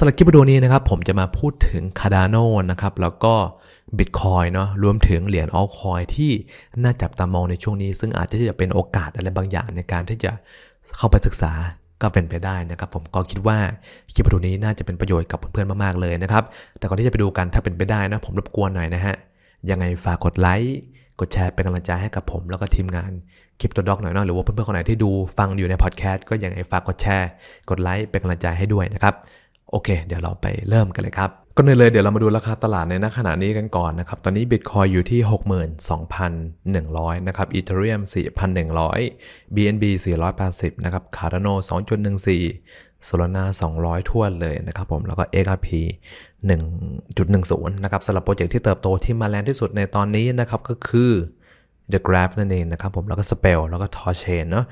สำหรับคลิปวิดีโอนี้นะครับผมจะมาพูดถึง Cardano นะครับแล้วก็ Bitcoin เนาะรวมถึงเหรียญ altcoin ที่น่าจับตามองในช่วงนี้ ซึ่งอาจจะจะเป็นโอกาสอะไรบางอย่างในการที่จะเข้าไปศึกษาก็เป็นไปได้นะครับผมก็คิดว่าคลิปวิดีโอนี้น่าจะเป็นประโยชน์กับเพื่อนๆมากๆเลยนะครับแต่ก่อนที่จะไปดูกันถ้าเป็นไปได้นะผมรบกวนหน่อยนะฮะยังไงฝากกดไลค์กดแชร์เป็นกำลังใจให้กับผมแล้วก็ทีมงานคลิปตัวด็อกหน่อยนะหรือว่าเพื่อนๆคนไหนที่ดูฟังอยู่ในพอดแคสต์ก็ยังไงฝากกดแชร์ กดไลค์เป็นกำลังใจให้ด้วยนะครับ โอเค เดี๋ยวเราไปเริ่มกันเลยครับก็เลยเลย เดี๋ยวเรามาดูราคาตลาดในณขณะนี้กันก่อนนะครับ ตอนนี้ Bitcoin อยู่ที่ 62,100 นะครับ Ethereum 4,100 BNB 480 นะครับ Cardano 2.14 Solana 200 ทั่วเลยนะครับผม แล้วก็ XRP 1.10 นะครับสำหรับโปรเจกต์ที่เติบโตที่มาแรงที่สุดในตอนนี้นะครับก็คือ The Graph นั่นเองนะครับผม แล้วก็ Spell แล้วก็ Torchain เนาะ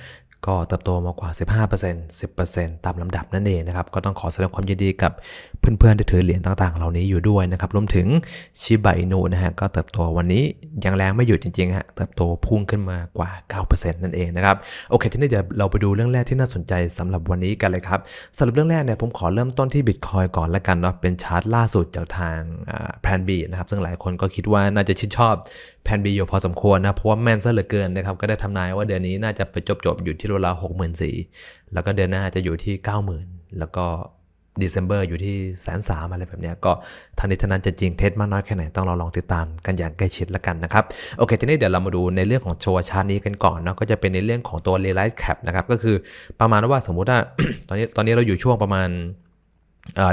ก็เติบโตมากว่า 15% 10%ตามลำดับนั่นเองนะครับ ก็ต้องขอแสดงความยินดีกับเพื่อนๆที่ถือเหรียญต่างๆ เหล่านี้อยู่ด้วยนะครับ รวมถึงชิบะอินุนะฮะ ก็เติบโตวันนี้ยังแรงไม่หยุดจริงๆฮะ เติบโตพุ่งขึ้นมากว่า 9%นั่นเองนะครับ โอเค ทีนี้เดี๋ยวเราไปดูเรื่องแรกที่น่าสนใจสำหรับวันนี้กันเลยครับสำหรับเรื่องแรกเนี่ยผมขอเริ่มต้นที่ Bitcoin ก่อนละกันเนาะ เป็นชาร์ตล่าสุดจากทางแพลนบีนะครับ ซึ่งหลายคนก็คิดว่าน่าจะชื่นชอบ แพนบีอยู่พอสมควรนะ เพราะว่าแม่นซะเหลือเกินนะครับ ก็ได้ทำนายว่าเดือนนี้น่าจะไปจบจบอยู่ที่ราวๆหกหมื่นสี่แล้วก็เดือนหน้าจะอยู่ที่90,000แล้วก็เดซ ember อยู่ที่แสนสามอะไรแบบนี้ก็ทันนี้ทันนั้นจะจริงเท็จมากน้อยแค่ไหนต้องรอลองติดตามกันอย่างใกล้ชิดละกันนะครับ โอเค ทีนี้เดี๋ยวเรามาดูในเรื่องของโชว์ชาร์ตนี้กันก่อนเนาะก็จะเป็นในเรื่องของตัว realize cap นะครับ ก็คือประมาณว่าสมมุติว่าตอนนี้ตอนนี้เราอยู่ช่วงประมาณ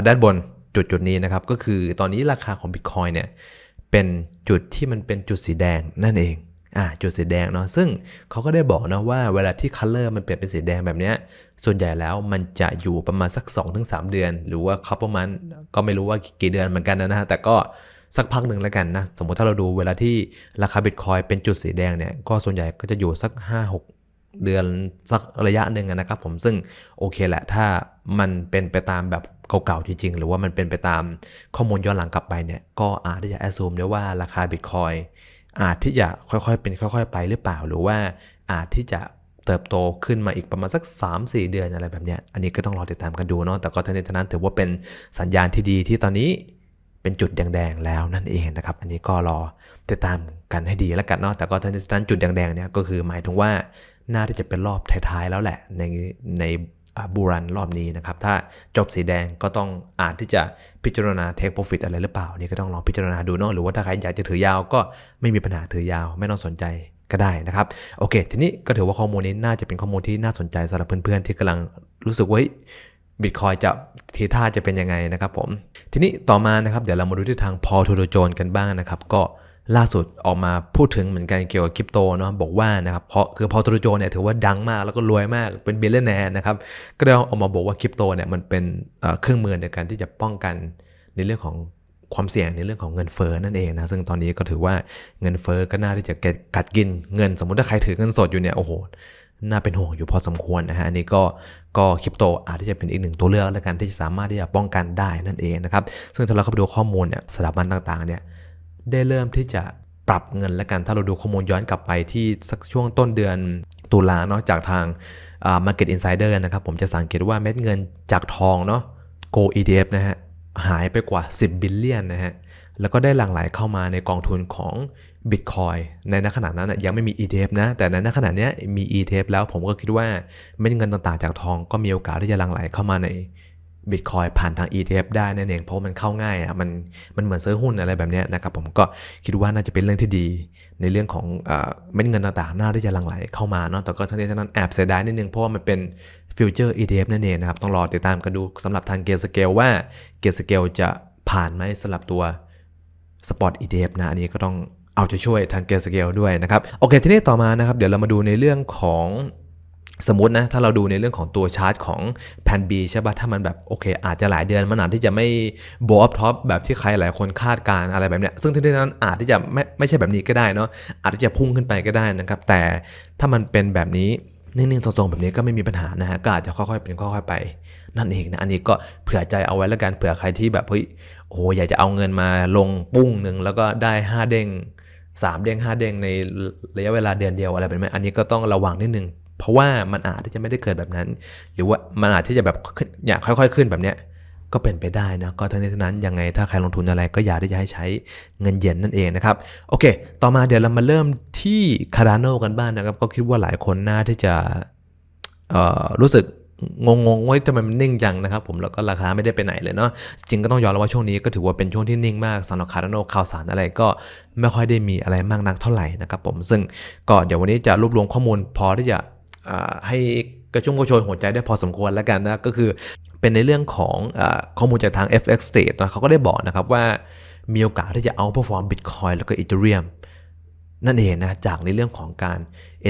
ด้านบนจุดจุดนี้นะครับ ก็คือตอนนี้ราคาของ Bitcoin เนี่ย เป็นจุดที่มันเป็นจุดสีแดงนั่นเองอ่าจุดสีแดงเนาะซึ่งเขาก็ได้บอกนะว่าเวลาที่คัลเลอร์มันเปลี่ยนเป็นสีแดงแบบเนี้ยส่วนใหญ่แล้วมันจะอยู่ประมาณสัก 2-3 เดือน หรือว่าเขาประมาณก็ไม่รู้ว่ากี่เดือนเหมือนกันนะฮะแต่ก็สักพักหนึ่งแล้วกันนะสมมติถ้าเราดูเวลาที่ราคาบิตคอยเป็นจุดสีแดงเนี่ยก็ส่วนใหญ่ก็จะอยู่สัก 5-6 เดือนสักระยะหนึ่งนะครับผมซึ่งโอเคแหละถ้ามันเป็นไปตามแบบ เก่าๆจริงๆ หรือว่ามันเป็นไปตามข้อมูลย้อนหลังกลับไปเนี่ย ก็อาจที่จะแอ s ซูมได้ว่าราคาบิตคอยอาจที่จะค่อยๆเป็นค่อยๆ ไปหรือเปล่า หรือว่าอาจที่จะเติบโตขึ้นมาอีกประมาณสัก 3-4 เดือนอะไรแบบเนี้ย อันนี้ก็ต้องรอติดตามกันดูเนาะ แต่ก็ทั้งนี้ทั้งนั้นถือว่าเป็นสัญญาณที่ดีที่ตอนนี้เป็นจุดแดงๆแล้วนั่นเองนะครับ อันนี้ก็รอติดตามกันให้ดีแล้วกันเนาะ แต่ก็ทั้งนี้ทั้งนั้นจุดแดงๆเนี่ยก็คือหมายถึงว่าน่าที่จะเป็นรอบท้ายๆแล้วแหละในใน บูรันรอบนี้นะครับ ถ้าจบสีแดงก็ต้องอาจที่จะพิจารณาเทคโปรฟิตอะไรหรือเปล่า นี่ก็ต้องลองพิจารณาดูเนาะหรือว่าถ้าใครอยากจะถือยาวก็ไม่มีปัญหาถือยาว ไม่ต้องสนใจก็ได้นะครับ โอเค ทีนี้ก็ถือว่าข้อมูลนี้น่าจะเป็นข้อมูลที่น่าสนใจสำหรับเพื่อนๆที่กำลังรู้สึกว่าบิตคอยจะทีท่าจะเป็นยังไงนะครับผม ทีนี้ต่อมานะครับ เดี๋ยวเรามาดูที่ทางพอทูโดโจนกันบ้างนะครับ ก็ ล่าสุดออกมาพูดถึงเหมือนกันเกี่ยวกับคริปโตเนาะบอกว่านะครับเพราะคือพอทูโดโจเนี่ยถือว่าดังมากแล้วก็รวยมากเป็นเบลเลนแนร์นะครับก็ได้ออกมาบอกว่าคริปโตเนี่ยมันเป็นเครื่องมือในการที่จะป้องกันในเรื่องของความเสี่ยงในเรื่องของเงินเฟ้อนั่นเองนะซึ่งตอนนี้ก็ถือว่าเงินเฟ้อก็น่าที่จะกัดกินเงิน สมมติถ้าใครถือเงินสดอยู่เนี่ยโอ้โหน่าเป็นห่วงอยู่พอสมควรนะฮะอันนี้ก็ก็คริปโตอาจจะเป็นอีกหนึ่งตัวเลือกแล้วกันที่จะสามารถที่จะป้องกันได้นั่นเองนะครับซึ่งถ้าเราเข้าไปดูข้อมูลเนี่ยสถาบันต่างๆเนี่ย ได้เริ่มที่จะปรับเงินแล้วกันถ้าเราดูข้อมูลย้อนกลับไปที่สักช่วงต้นเดือนตุลาเนาะจากทาง Market Insider นะครับ ผมจะสังเกตว่าเม็ดเงินจากทองเนาะ Go ETF นะฮะ หายไปกว่า 10 บิลเลียนนะฮะ แล้วก็ได้หลั่งไหลเข้ามาในกองทุนของ Bitcoin ในณขณะนั้นยังไม่มี ETF นะ แต่ในณขณะนี้มี ETF แล้วผมก็คิดว่าเม็ดเงินต่างๆจากทองก็มีโอกาสที่จะหลั่งไหลเข้ามาใน Bitcoin ผ่านทาง ETF ได้นั่นเองเพราะมันเข้าง่ายอะมันมันเหมือนซื้อหุ้นอะไรแบบนี้นะครับผมก็คิดว่าน่าจะเป็นเรื่องที่ดี ในเรื่องของเอ่เม็ดเงินต่างๆ น่าที่จะหลั่งไหลเข้ามาเนาะแต่ก็ทั้งนี้ทั้งนั้นแอบเสียดายนิดนึงเพราะว่ามันเป็นฟิวเจอร์ ETF นั่นเองนะครับต้องรอติดตามกันดูสำหรับทางเกสเกลว่าเกสเกลจะผ่านไหมสำหรับตัว Spot ETF นะอันนี้ก็ต้องเอาใจช่วยทางเกสเกลด้วยนะครับโอเค ทีนี้ต่อมานะครับเดี๋ยวเรามาดูในเรื่องของ สมมตินะถ้าเราดูในเรื่องของตัวชาร์ตของแพน B ใช่ปะถ้ามันแบบโอเค อาจจะหลายเดือนมันอาจที่จะไม่โบว์อัพท็อปแบบที่ใครหลายคนคาดการณ์อะไรแบบเนี้ยซึ่งที่นั้นอาจที่จะไม่ไม่ใช่แบบนี้ก็ได้เนาะอาจจะพุ่งขึ้นไปก็ได้นะครับ แต่ถ้ามันเป็นแบบนี้นิ่งๆทรงๆแบบนี้ก็ไม่มีปัญหานะฮะก็อาจจะค่อยๆเป็นค่อยๆไป นั่นเองนะอันนี้ก็เผื่อใจเอาไว้แล้วกันเผื่อใครที่แบบเฮ้ยโอ้โหอยากจะเอาเงินมาลงปุ้งหนึ่งแล้วก็ได้ 5 เด้ง3 เด้ง5 เด้งในระยะเวลาเดือนเดียวอะไรแบบนี้อันนี้ก็ต้องระวังนิดนึง เพราะว่ามันอาจที่จะไม่ได้เกิดแบบนั้น หรือว่ามันอาจที่จะแบบอยากค่อย ๆ ขึ้นแบบเนี้ยก็เป็นไปได้นะก็ทั้งนี้ทั้งนั้นยังไงถ้าใครลงทุนอะไรก็อยากที่จะให้ใช้เงินเย็นนั่นเองนะครับโอเค ต่อมาเดี๋ยวเรามาเริ่มที่ Cardano กันบ้างนะครับ ก็คิดว่าหลายคนน่าที่จะรู้สึกงงๆว่าทำไมมันนิ่งจังนะครับผมแล้วก็ราคาไม่ได้ไปไหนเลยเนาะจริงก็ต้องยอมรับว่าช่วงนี้ก็ถือว่าเป็นช่วงที่นิ่งมากสำหรับ Cardano ข่าวสารอะไรก็ไม่ค่อยได้มีอะไรมากนักเท่าไหร่นะครับผมซึ่งก็เดี๋ยววันนี้จะรวบรวมข้อมูลพอที่จะ ให้กระชุ่มกระชวยหัวใจได้พอสมควรแล้วกันนะ ก็คือเป็นในเรื่องของอข้อมูลจากทาง FX State นะเขาก็ได้บอกนะครับว่ามีโอกาสที่จะ outperform Bitcoin แล้วก็ Ethereum นั่นเองนะ จากในเรื่องของการ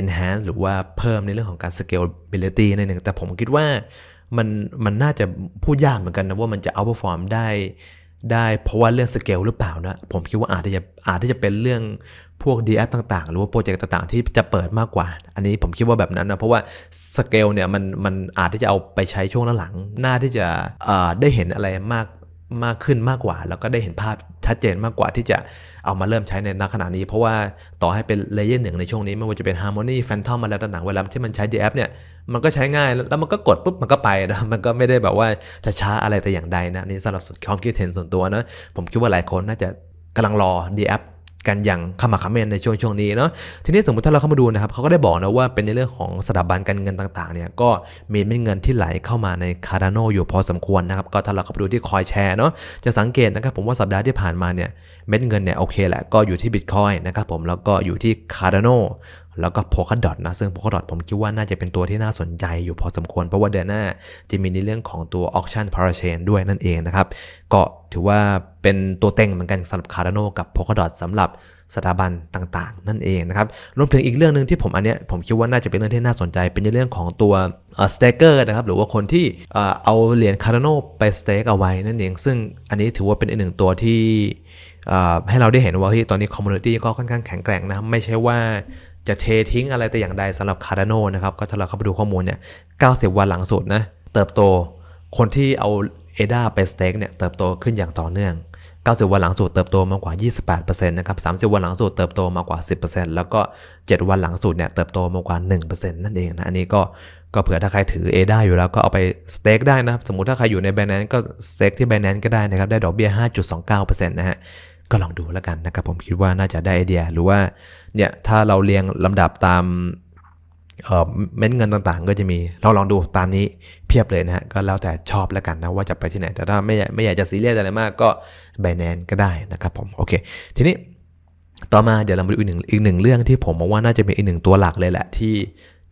enhance หรือว่าเพิ่มในเรื่องของการ scalability นั่นเองแต่ผมคิดว่ามันมันน่าจะพูดยากเหมือนกันนะว่ามันจะ outperform ได้ ได้เพราะว่าเรื่องสเกลหรือเปล่านะผมคิดว่าอาจจะอาจจะเป็นเรื่องพวก d f ต่างๆ หรือว่าโปรเจกต์ต่างๆ ที่จะเปิดมากกว่า อันนี้ผมคิดว่าแบบนั้นนะ เพราะว่าสเกลเนี่ยมันมันอาจที่จะเอาไปใช้ช่วงหลังๆน่าที่จะได้เห็นอะไรมากมากขึ้นมากกว่า แล้วก็ได้เห็นภาพ ชัดเจนมากกว่าที่จะเอามาเริ่มใช้ในณขณะนี้ เพราะว่าต่อให้เป็นเลเยอร์หนึ่งในช่วงนี้ไม่ว่าจะเป็น Harmony Phantom อะไรต่างๆเวลาที่มันใช้ DApp เนี่ยมันก็ใช้ง่ายแล้วมันก็กดปุ๊บมันก็ไปนะมันก็ไม่ได้แบบว่าจะช้าอะไรแต่อย่างใดนะนี่สำหรับสุดความคิดเห็นส่วนตัวนะผมคิดว่าหลายคนน่าจะกำลังรอ DApp กันอย่างขมักขม้นในช่วงช่วงนี้เนาะทีนี้สมมติถ้าเราเข้ามาดูนะครับเขาก็ได้บอกนะว่าเป็นในเรื่องของสถาบันการเงินต่างๆเนี่ยก็มีเม็ดเงินที่ไหลเข้ามาในคาร์โนอยู่พอสมควรนะครับก็ถ้าเราเข้าไปดูที่คอยแชร์เนาะจะสังเกตนะครับผมว่าสัปดาห์ที่ผ่านมาเนี่ยเม็ดเงินเนี่ยโอเคแหละก็อยู่ที่บิตคอยนะครับผมแล้วก็อยู่ที่คาร์ดาน แล้วก็ Polkadot นะ ซึ่ง Polkadot ผมคิดว่าน่าจะเป็นตัวที่น่าสนใจอยู่พอสมควร เพราะว่าเดือนหน้าจะมีในเรื่องของตัว auction parachain ด้วยนั่นเองนะครับ ก็ถือว่าเป็นตัวเต็งเหมือนกันสำหรับ Cardano กับ Polkadot สำหรับสถาบันต่างๆ นั่นเองนะครับ รวมถึงอีกเรื่องหนึ่งที่ผมอันเนี้ยผมคิดว่าน่าจะเป็นเรื่องที่น่าสนใจ เป็นในเรื่องของตัวสเต็กเกอร์นะครับ หรือว่าคนที่เอาเหรียญ Cardano ไปสเต็กเอาไว้นั่นเอง ซึ่งอันนี้ถือว่าเป็นอีกหนึ่งตัวที่ให้เราได้เห็นว่าที่ตอนนี้คอมมูนิตี้ก็ค่อนข้างแข็งแกร่งนะ ไม่ใช่ว่า จะเททิ้งอะไรแต่อย่างใดสำหรับ Cardano นะครับก็ถ้าเราเข้าไปดูข้อมูลเนี่ย 90 วันหลังสุดนะเติบโตคนที่เอา ADA ไปสเต็กเนี่ยเติบโตขึ้นอย่างต่อเนื่อง 90 วันหลังสุดเติบโตมากกว่า 28%นะครับ 30 วันหลังสุดเติบโตมากกว่า 10%แล้วก็ 7 วันหลังสุดเนี่ยเติบโตมากกว่า 1%นั่นเองนะ อันนี้ก็ก็เผื่อถ้าใครถือ ADA อยู่แล้วก็เอาไปสเต็กได้นะครับ สมมุติถ้าใครอยู่ใน Binance ก็สเต็กที่ Binance ก็ได้นะครับ ได้ดอกเบี้ย 5.29%นะฮะ ก็ลองดูแล้วกันนะครับผมคิดว่าน่าจะได้ไอเดียหรือว่าเนี่ยถ้าเราเรียงลำดับตามเออเม็ดเงินต่างๆ ก็จะมีเราลองดูตามนี้เพียบเลยนะฮะก็แล้วแต่ชอบแล้วกันนะว่าจะไปที่ไหน แต่ถ้าไม่ไม่อยากจะซีเรียสอะไรมากก็ b บ n a n c e ก็ได้นะครับผมโอเค ทีนี้ต่อมาเดี๋ยวเรามาดูอีกหนึ่งอีกหนึ่งเรื่องที่ผมมองว่าน่าจะเป็นอีกหนึ่งตัวหลักเลยแหละที่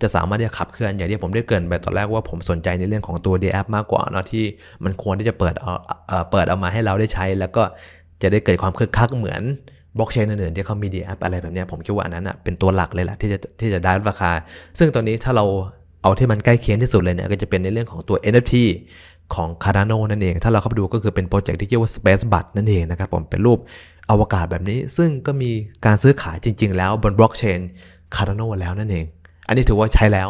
จะสามารถที่จะขับเคลื่อนอย่างที่ผมได้เกรินไปตอนแรกว่าผมสนใจในเรื่องของตัว d a p มากกว่าเนาะที่มันควรที่จะเปิดเอาเอ่อเปิดเอามาให้เราได้ใช้ แล้วก็ จะได้เกิดความคึกคักเหมือนบล็อกเชนอื่นๆที่เขามี d a p อปอะไรแบบนี้ผมคิดว่าอันนั้นอะเป็นตัวหลักเลยแหละที่จะที่จะได้ราคา ซึ่งตอนนี้ถ้าเราเอาที่มันใกล้เคียงที่สุดเลยเนี่ยก็จะเป็นในเรื่องของตัว NFT ของ Cardano นั่นเอง ถ้าเราเข้าไปดูก็คือเป็นโปรเจกต์ที่เรียกว่า Space b u t นั่นเองนะครับผมเป็นรูปอวกาศแบบนี้ ซึ่งก็มีการซื้อขายจริง ๆ แล้วบนบล็อกเชน Cardano แล้วนั่นเอง อันนี้ถือว่าใช้แล้ว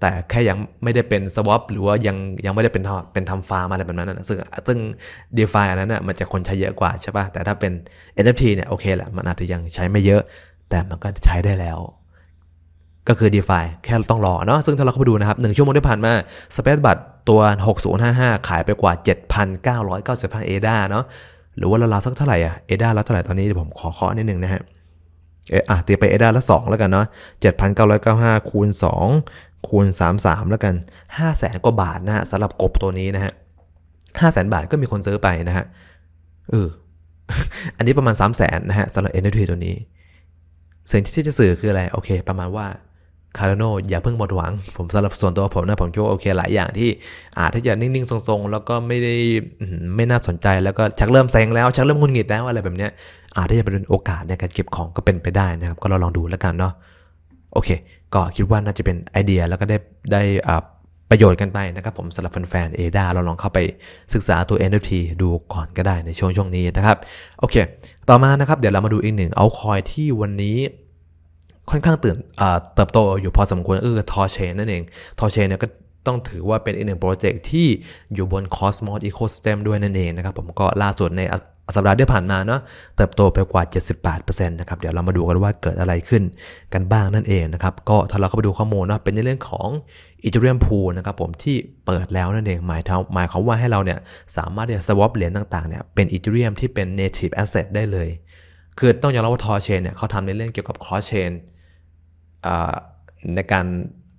แต่แค่ยังไม่ได้เป็น swap หรือว่ายังยังไม่ได้เป็นทำเป็นทำฟาร์มอะไรแบบนั้นนะซึ่งซึ่ง DeFi อันนั้นนะมันจะคนใช้เยอะกว่าใช่ป่ะ แต่ถ้าเป็น NFT เนี่ยโอเคแหละ มันอาจจะยังใช้ไม่เยอะ แต่มันก็ใช้ได้แล้ว ก็คือ DeFi แค่ต้องรอเนาะ ซึ่งถ้าเราเข้าไปดูนะครับ 1 ชั่วโมงที่ผ่านมา Space b u t ตัว 6055 ขายไปกว่า 7,995 ADA เนาะ หรือว่าราวสักเท่าไหร่อะ ADA แล้วเท่าไหร่ตอนนี้เดี๋ยวผมขอเคาะนิดนึงนะฮะ เอะอะตีไป ADA ละ2แล้วกันเนาะ7,995คูณ2 คูณ 33 แล้วกัน 5 0 0แสนกว่าบาทนะฮะสำหรับกบตัวนี้นะฮะ5 0 0แสนบาทก็มีคนซื้อไปนะฮะเอออันนี้ประมาณ 3 0 0แสนนะฮะสำหรับ NFT ตัวนี้ สิ่งที่จะสื่อคืออะไร โอเค ประมาณว่าคาร์โนอย่าเพิ่งหมดหวัง ผมสำหรับส่วนตัวผมนะผมคิดว่าโอเคหลายอย่างที่อาจที่จะนิ่งๆ ทรงๆ แล้วก็ไม่ได้ไม่น่าสนใจแล้วก็ชักเริ่มแซงแล้ว ชักเริ่มงุนงิดแล้วอะไรแบบเนี้ยอาจที่จะเป็นโอกาสในการเก็บของก็เป็นไปได้นะครับ ก็เราลองดูแล้วกันเนาะโอเค ก็คิดว่าน่าจะเป็นไอเดียแล้วก็ได้ได้ประโยชน์กันไปนะครับผมสำหรับแฟนๆเอดาเราลองเข้าไปศึกษาตัว NFT ดูก่อนก็ได้ในช่วงช่วงนี้นะครับ โอเค ต่อมานะครับเดี๋ยวเรามาดูอีกหนึ่งเอาคอยที่วันนี้ค่อนข้างตื่นเติบโตอยู่พอสมควรก็คือทอเชนนั่นเองทอเชนเนี่ยก็ต้องถือว่าเป็นอีกหนึ่งโปรเจกต์ที่อยู่บน Cosmos Ecosystem ด้วยนั่นเองนะครับผมก็ล่าสุดใน สัปดาห์ที่ผ่านมาเนาะเติบโตไปกว่า 78%นะครับเดี๋ยวเรามาดูกันว่าเกิดอะไรขึ้นกันบ้างนั่นเองนะครับก็ถ้าเราเข้าไปดูข้อมูลเนาะเป็นในเรื่องของ Ethereum Pool นะครับผมที่เปิดแล้วนั่นเองหมายหมายความว่าให้เราเนี่ยสามารถที่จะ swap เหรียญต่างๆเนี่ยเป็น Ethereum ที่เป็น native asset ได้เลย คือต้องยอมรับว่า Tor Chain เนี่ยเขาทำในเรื่องเกี่ยวกับ cross chain ในการ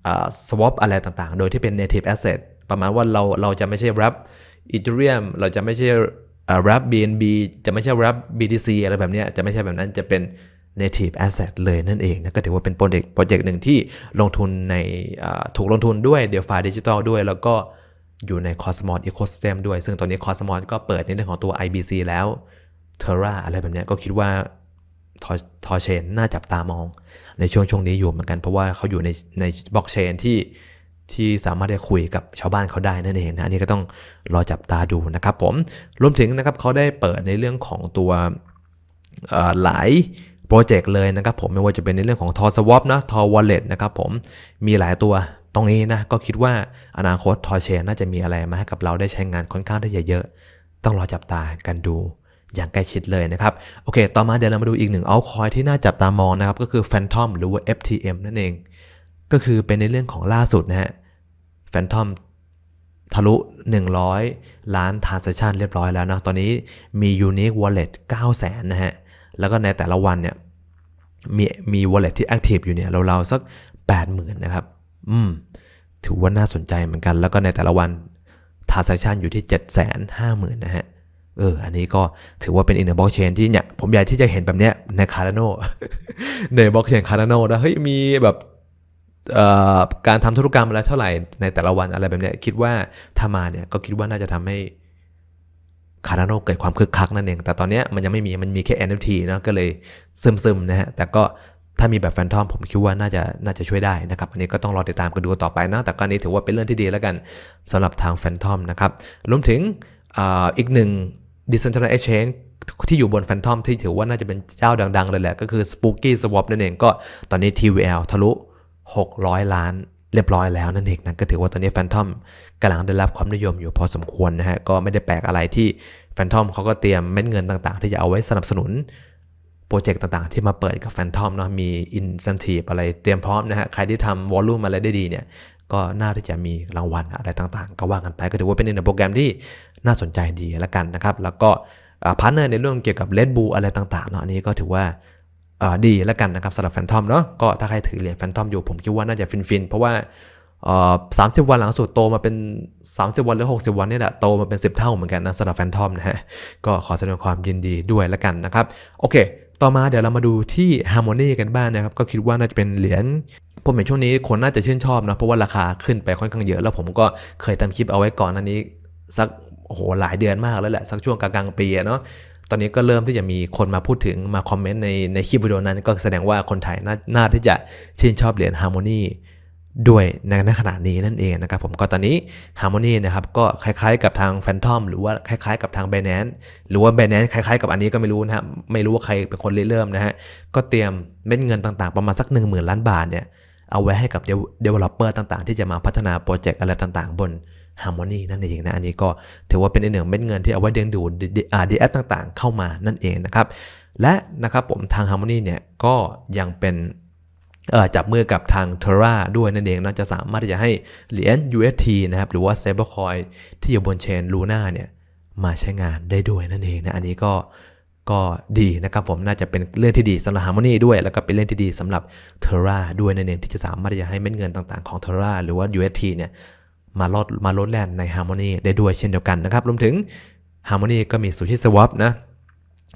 อ่า swap อะไรต่างๆ โดยที่เป็น native asset ประมาณว่าเราเราจะไม่ใช่ wrap Ethereum เราจะไม่ใช่ อ่า wrap BNB จะไม่ใช่ wrap BTC อะไรแบบนี้จะไม่ใช่แบบนั้นจะเป็น native asset เลยนั่นเองนะก็ถือว่าเป็นโปรเจกต์โปรเจกต์หนึ่งที่ลงทุนในถูกลงทุนด้วย DeFi Digital ด้วย แล้วก็อยู่ใน Cosmos Ecosystem ด้วย ซึ่งตอนนี้ Cosmos ก็เปิดในเรื่องของตัว IBC แล้ว Terra อะไรแบบนี้ก็คิดว่าทอทอเชนน่าจับตามองในช่วงช่วงนี้อยู่เหมือนกันเพราะว่าเขาอยู่ในในบล็อกเชนที่ ที่สามารถได้คุยกับชาวบ้านเขาได้นั่นเองนะอันนี้ก็ต้องรอจับตาดูนะครับผมรวมถึงนะครับเขาได้เปิดในเรื่องของตัวหลายโปรเจกต์เลยนะครับผมไม่ว่าจะเป็นในเรื่องของทอสวอปนะทอวอลเล็ตนะครับผมมีหลายตัวตรงนี้นะก็คิดว่าอนาคตทอเชนน่าจะมีอะไรมาให้กับเราได้ใช้งานค่อนข้างได้เยอะๆต้องรอจับตากันดูอย่างใกล้ชิดเลยนะครับ โอเค ต่อมาเดี๋ยวเรามาดูอีกหนึ่งเอาคอยที่น่าจับตามองนะครับ ก็คือ Phantom หรือว่า FTM นั่นเอง ก็คือเป็นในเรื่องของล่าสุดนะฮะ Phantom ทะลุ 100 ล้าน transaction เรียบร้อยแล้วนะตอนนี้มี unique wallet 9 0 0 0 0นะฮะ แล้วก็ในแต่ละวันเนี่ย มีมี wallet ที่ active อยู่เนี่ยเราๆสัก 80,000 นะครับ อืม ถือว่าน่าสนใจเหมือนกัน แล้วก็ในแต่ละวัน transaction อยู่ที่ 750,000 นะฮะ เออ อันนี้ก็ถือว่าเป็นอีกหนึ่งบล็อกเชนที่เนี่ย ผมอยากที่จะเห็นแบบเนี้ยใน Cardano ในบล็อกเชน Cardano นะเฮ้ยมีแบบ การทำธุรกรรมอะไรเท่าไหร่ในแต่ละวันอะไรแบบนี้คิดว่าถ้ามาเนี่ยก็คิดว่าน่าจะทำให้ Cardano เกิดความคึกคักนั่นเอง แต่ตอนนี้มันยังไม่มี มันมีแค่ NFT นะก็เลยซึมๆนะฮะ แต่ก็ถ้ามีแบบแฟนทอมผมคิดว่าน่าจะน่าจะช่วยได้นะครับ อันนี้ก็ต้องรอติดตามกันดูต่อไปนะ แต่ก็นนี้ถือว่าเป็นเรื่องที่ดีแล้วกันสำหรับทางแฟนทอมนะครับ รวมถึงออีกหนึ่ง Decentralized Exchange ที่อยู่บน Phantom ที่ถือว่าน่าจะเป็นเจ้าดัง ๆ เลยแหละ ก็คือ Spooky Swap นั่นเอง ก็ตอนนี้ TVL ทะลุ 600 ล้านเรียบร้อยแล้วนั่นเองนะก็ถือว่าตอนนี้ Phantom กำลังได้รับความนิยมอยู่พอสมควรนะฮะก็ไม่ได้แปลกอะไรที่ Phantom เขาก็เตรียมเม็ดเงินต่างๆ ที่จะเอาไว้สนับสนุนโปรเจกต์ต่างๆ ที่มาเปิดกับ Phantom เนาะมี incentive อะไรเตรียมพร้อมนะฮะใครที่ทำ volume อะไรได้ดีเนี่ยก็น่าที่จะมีรางวัลอะไรต่างๆ ก็ว่ากันไปก็ถือว่าเป็นหนึ่งในโปรแกรมที่น่าสนใจดีแล้วกันนะครับ แล้วก็พาร์ทเนอร์ในเรื่องเกี่ยวกับเลดบูอะไรต่างๆเนาะอันนี้ก็ถือว่า ดีแล้วกันนะครับสำหรับแฟนทอมเนาะก็ถ้าใครถือเหรียญแฟนทอมอยู่ผมคิดว่าน่าจะฟินๆ เพราะว่าสามสิบวันหลังสุดโตมาเป็น 30 วันหรือ 60 วันนี่แหละโตมาเป็น 10 เท่าเหมือนกันนะสำหรับแฟนทอมนะฮะก็ขอแสดงความยินดีด้วยแล้วกันนะครับ โอเค ต่อมาเดี๋ยวเรามาดูที่ Harmony กันบ้างนะครับ ก็คิดว่าน่าจะเป็นเหรียญผมเห็นช่วงนี้คนน่าจะชื่นชอบนะเพราะว่าราคาขึ้นไปค่อนข้างเยอะ แล้วผมก็เคยทำคลิปเอาไว้ก่อนอันนี้สักโอ้โหหลายเดือนมากแล้วแหละสักช่วงกลางๆปีเนาะ ตอนนี้ก็เริ่มที่จะมีคนมาพูดถึงมาคอมเมนต์ในในคลิปวิดีโอนั้น ก็แสดงว่าคนไทยน่าน่าที่จะชื่นชอบเหรียญ Harmony ด้วยในขณะนี้นั่นเองนะครับผมก็ตอนนี้ Harmony นะครับก็คล้ายๆกับทาง Phantom หรือว่าคล้ายๆกับทาง Binance หรือว่า Binance คล้ายๆกับอันนี้ก็ไม่รู้นะครับไม่รู้ว่าใครเป็นคนเริ่มนะฮะก็เตรียมเม็ดเงินต่างๆ ประมาณสัก 1 0,000 ล้านบาทเนี่ยเอาไว้ให้กับ developer ต่างๆ ที่จะมาพัฒนาโปรเจกต์อะไรต่างๆ บน Harmony นั่นเองนะ อันนี้ก็ถือว่าเป็นอีกหนึ่งเม็ดเงินที่เอาไว้เดึงดูดดีแอปต่างๆ เข้ามานั่นเองนะครับ และนะครับผมทาง Harmony เนี่ยก็ยังเป็นจับมือกับทาง Terra ด้วยนั่นเองนะจะสามารถที่จะให้เหรียญ UST นะครับหรือว่า Stablecoin ที่อยู่บนเชน Luna เนี่ยมาใช้งานได้ด้วยนั่นเองนะอันนี้ก็ก็ดีนะครับผมน่าจะเป็นเรื่องที่ดีสำหรับ Harmony ด้วย แล้วก็เป็นเรื่องที่ดีสำหรับ Terra ด้วยนั่นเองที่จะสามารถที่จะให้เม็ดเงินต่างๆของ Terra หรือว่า UST เนี่ย มาลดมาลดแลนใน Harmony ได้ด้วยเช่นเดียวกันนะครับ รวมถึง Harmony ก็มี Sushi Swap นะ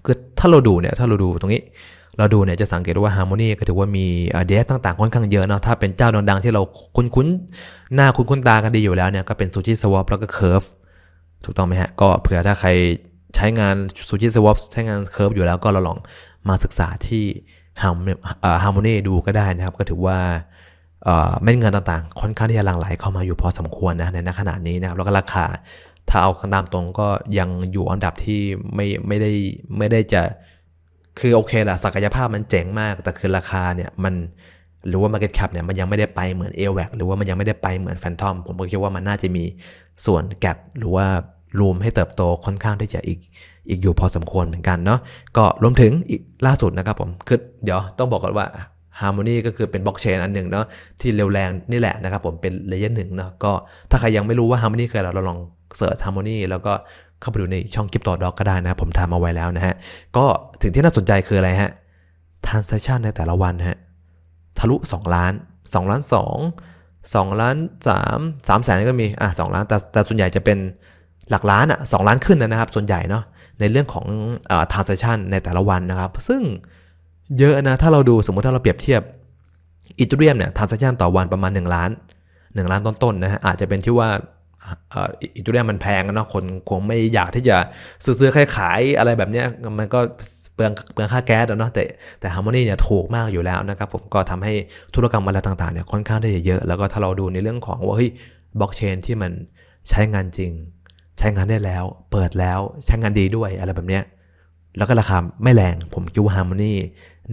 คือถ้าเราดูเนี่ยถ้าเราดูตรงนี้ เราดูเนี่ยจะสังเกตว่า Harmony ก็ถือว่ามีเดฟต่างๆ ค่อนข้างเยอะเนาะถ้าเป็นเจ้าดังๆ ที่เราคุ้นๆ หน้าคุ้นๆตากันดีอยู่แล้วเนี่ยก็เป็น Sushi Swap แล้วก็ Curve ถูกต้องไหมฮะ ก็เผื่อถ้าใครใช้งาน Sushi Swap ใช้งาน Curve อยู่แล้วก็เราลองมาศึกษาที่ Harmony ดูก็ได้นะครับ ก็ถือว่า เม็ดเงินต่างๆ ค่อนข้างที่จะหลั่งไหลเข้ามาอยู่พอสมควรนะในขณะนี้นะครับแล้วก็ราคาถ้าเอาตามตรงก็ยังอยู่อันดับที่ไม่ไม่ได้ไม่ได้จะคือโอเคแหละศักยภาพมันเจ๋งมาก แต่คือราคาเนี่ยมันหรือว่า Market Cap เนี่ยมันยังไม่ได้ไปเหมือน a w a c หรือว่ามันยังไม่ได้ไปเหมือน Phantom ผมก็คิดว่ามันน่าจะมีส่วนแกลบหรือว่ารูมให้เติบโตค่อนข้างที่จะอีกอีกอยู่พอสมควรเหมือนกันเนาะก็รวมถึงอีกล่าสุดนะครับผมคือเดี๋ยวต้องบอกก่อนว่า Harmony ก็คือเป็นบล็อกเชนอันหนึ่งเนาะที่เร็วแรงนี่แหละนะครับผมเป็นเลเยอร์หนึ่งเนาะก็ถ้าใครยังไม่รู้ว่า Harmony คืออะไรเราลองเสิร์ช Harmony แล้วก็เข้าไปดูในช่องคลิปต่อดอกก็ได้นะผมทำเอาไว้แล้วนะฮะ ก็สิ่งที่น่าสนใจคืออะไรฮะ transaction ในแต่ละวันฮะทะลุ 2 ล้าน 2 ล้าน 2 2 ล้าน 3 3แสนก็มีอะ2ล้านแต่แต่ส่วนใหญ่จะเป็นหลักล้านอะ2ล้านขึ้นนะครับ ส่วนใหญ่เนาะในเรื่องของอ่อ transaction ในแต่ละวันนะครับ ซึ่ง เยอะนะถ้าเราดูสมมติถ้าเราเปรียบเทียบอีทูเรียมเนี่ย transaction ต่อวันประมาณ 1 ล้าน 1 ล้านต้นๆนะฮะอาจจะเป็นที่ว่าอ่ออีทูเรียมมันแพงอะเนาะคนคงไม่อยากที่จะซื้อๆขายๆอะไรแบบเนี้ยมันก็เปลืองเปลืองค่าแก๊สเนาะแต่แต่ Harmony เนี่ยถูกมากอยู่แล้วนะครับผมก็ทำให้ธุรกรรมอะไรต่างๆเนี่ยค่อนข้างที่จะเยอะ แล้วก็ถ้าเราดูในเรื่องของว่าเฮ้ยบล็อกเชนที่มันใช้งานจริง ใช้งานได้แล้ว เปิดแล้วใช้งานดีด้วยอะไรแบบเนี้ยแล้วก็ราคาไม่แรงผมคิดว่า Harmony น่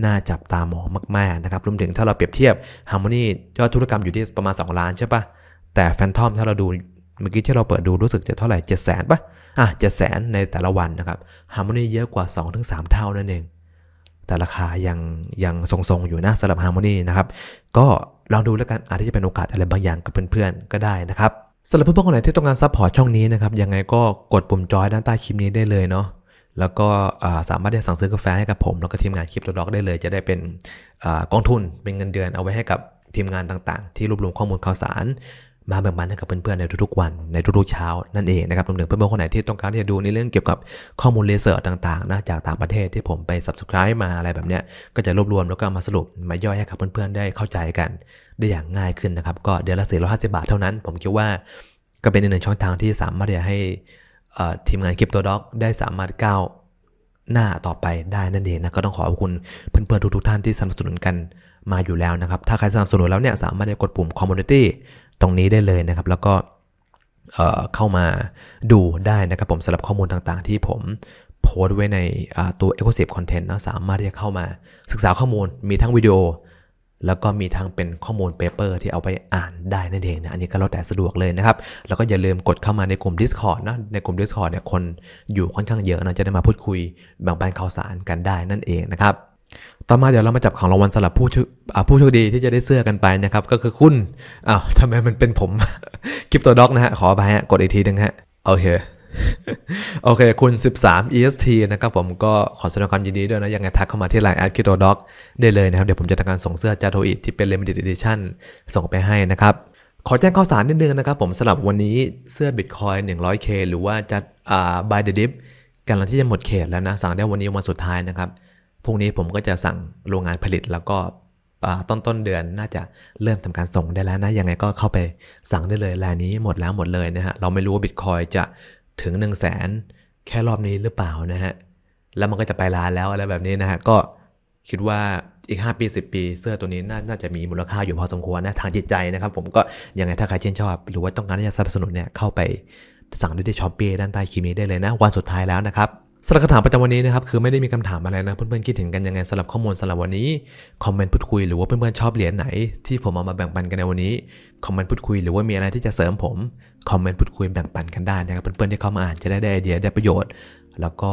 น่าจับตามองมากๆนะครับรวมถึงถ้าเราเปรียบเทียบ Harmony ยอดธุรกรรมอยู่ที่ประมาณ 2 ล้านใช่ปะแต่ Phantom ถ้าเราดูเมื่อกี้ที่เราเปิดดูรู้สึกจะเท่าไหร่ 7 0 0 0 0ปะอะ7 0 0 0 0ในแต่ละวันนะครับ Harmony เยอะกว่า 2-3 เท่านั่นเอง แต่ราคายังยังทรงๆอยู่นะสำหรับ Harmony นะครับ ก็ลองดูแล้วกันอาจจะเป็นโอกาสอะไรบางอย่างกับเพื่อนๆก็ได้นะครับสำหรับเพื่อนๆคนไหนที่ต้องการซัพพอร์ตช่องนี้นะครับยังไงก็กดปุ่มจอยด้านใต้คลิปนี้ได้เลยเนาะ แล้วก็สามารถที่จะสั่งซื้อกาแฟให้กับผม แล้วก็ทีมงานคลิปตัวด็อกได้เลย จะได้เป็นอกองทุนเป็นเงินเดือนเอาไว้ให้กับทีมงานต่างๆ ที่รวบรวมข้อมูลข่าวสาร มาแบ่งปันให้กับเพื่อนๆในทุกๆวันในทุกๆเช้านั่นเองนะครับรวมถึงเพื่อนๆคนไหนที่ต้องการที่จะดูในเรื่องเกี่ยวกับข้อมูลรีเสิร์ต่างๆนะจากต่างประเทศที่ผมไป subscribe มาอะไรแบบเนี้ยก็จะรวบรวมแล้วก็มาสรุปมาย่อยให้กับเพื่อนๆได้เข้าใจกัน ได้อย่างง่ายขึ้นนะครับก็เดือนละ450บาทเท่านั้น ผมคิดว่าก็เป็นอีกหนึ่งช่องทางที่สามารถที่จะให้ ทีมงานคลิปตัวด็อกได้สามารถก้าวหน้าต่อไปได้นั่นเองนะก็ต้องขอขอบคุณเพื่อนๆทุกๆท่านที่สนับสนุนกันมาอยู่แล้วนะครับ ถ้าใครสนับสนุนแล้วเนี่ยสามารถจะกดปุ่ม community ตรงนี้ได้เลยนะครับ แล้วก็เข้ามาดูได้นะครับผมสำหรับข้อมูลต่างๆ ที่ผมโพสต์ไว้ในตัว Exclusive Content นะสามารถที่จะเข้ามาศึกษาข้อมูลมีทั้งวิดีโอ แล้วก็มีทั้งเป็นข้อมูลเปเปอร์ที่เอาไปอ่านได้นั่นเองนะอันนี้ก็แล้วแต่สะดวกเลยนะครับ แล้วก็อย่าลืมกดเข้ามาในกลุ่ม Discord นะในกลุ่ม Discord เนี่ยคนอยู่ค่อนข้างเยอะนะจะได้มาพูดคุยแบ่งปันข่าวสารกันได้นั่นเองนะครับต่อมาเดี๋ยวเรามาจับของรางวัลสำหรับผู้ชอ่าผู้โชคดีที่จะได้เสื้อกันไปนะครับ ก็คือคุณอ้าวทำไมมันเป็นผมคลิปตัวด็อกนะฮะขอไปฮะกดอีกทีหนึงฮะโอเค โอเค คุณ 13 EST นะครับผมก็ขอแสดงความยินดีด้วยนะ ยังไงทักเข้ามาที่ Line แอดคิโตด็อกได้เลยนะครับ เดี๋ยวผมจะทำการส่งเสื้อจาโทอิที่เป็น Limited Edition ส่งไปให้นะครับ ขอแจ้งข่าวสารนิดนึงนะครับผมสำหรับวันนี้เสื้อ Bitcoin 100K หรือว่าจะอ่า Buy the Dip กำลังที่จะหมดเขตแล้วนะ สั่งได้วันนี้วันสุดท้ายนะครับพรุ่งนี้ผมก็จะสั่งโรงงานผลิตแล้วก็ต้นต้นเดือนน่าจะเริ่มทำการส่งได้แล้วนะยังไงก็เข้าไปสั่งได้เลยรายนี้หมดแล้วหมดเลยนะฮะเราไม่รู้ว่าบิตคอยจะ ถึง 1 0 0 0 0แสนแค่รอบนี้หรือเปล่านะฮะ แล้วมันก็จะไปล้านแล้วอะไรแบบนี้นะฮะ ก็คิดว่าอีก 5 ปี 10 ปีเสื้อตัวนี้น่านาจะมีมูลค่าอยู่พอสมควรนะทางจิตใจนะครับ ผมก็ยังไงถ้าใครชื่นชอบ หรือว่าต้องการที่จะสนับสนุนเนี่ยเข้าไปสั่งได้ที่ช้อปปี้ด้านใต้คลิปนี้ได้เลยนะ วันสุดท้ายแล้วนะครับ สำหรับคำถามประจำวันนี้นะครับคือไม่ได้มีคำถามอะไรนะเพื่อนๆคิดถึงกันยังไงสำหรับข้อมูลสำหรับวันนี้คอมเมนต์พูดคุยหรือว่าเพื่อนๆชอบเหรียญไหน ที่ผมเอามาแบ่งปันกันในวันนี้คอมเมนต์พูดคุยหรือว่ามีอะไรที่จะเสริมผมคอมเมนต์พูดคุยแบ่งปันกันได้นะครับเพื่อนๆที่เข้ามาอ่านจะได้ได้ไอเดียได้ประโยชน์ แล้วก็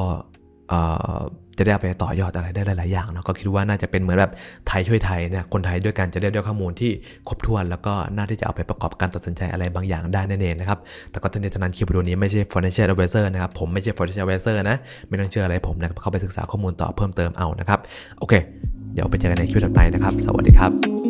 จะได้เอาไปต่อยอดอะไรได้หลาย ๆ อย่างเนาะก็คิดว่าน่าจะเป็นเหมือนแบบไทยช่วยไทยเนี่ยคนไทยด้วยกันจะได้ได้ข้อมูลที่ครบถ้วน แล้วก็น่าที่จะเอาไปประกอบการตัดสินใจอะไรบางอย่างได้แน่นเองนะครับแต่ก็ทั้งนี้ทั้งนั้นคลิปวิดีโอนี้ไม่ใช่ financial advisor นะครับผมไม่ใช่ financial advisor นะไม่ต้องเชื่ออะไรผมนะครับเข้าไปศึกษาข้อมูลต่อเพิ่มเติมเอานะครับโอเค เดี๋ยวไปเจอกันในคลิปถัดไปนะครับ สวัสดีครับ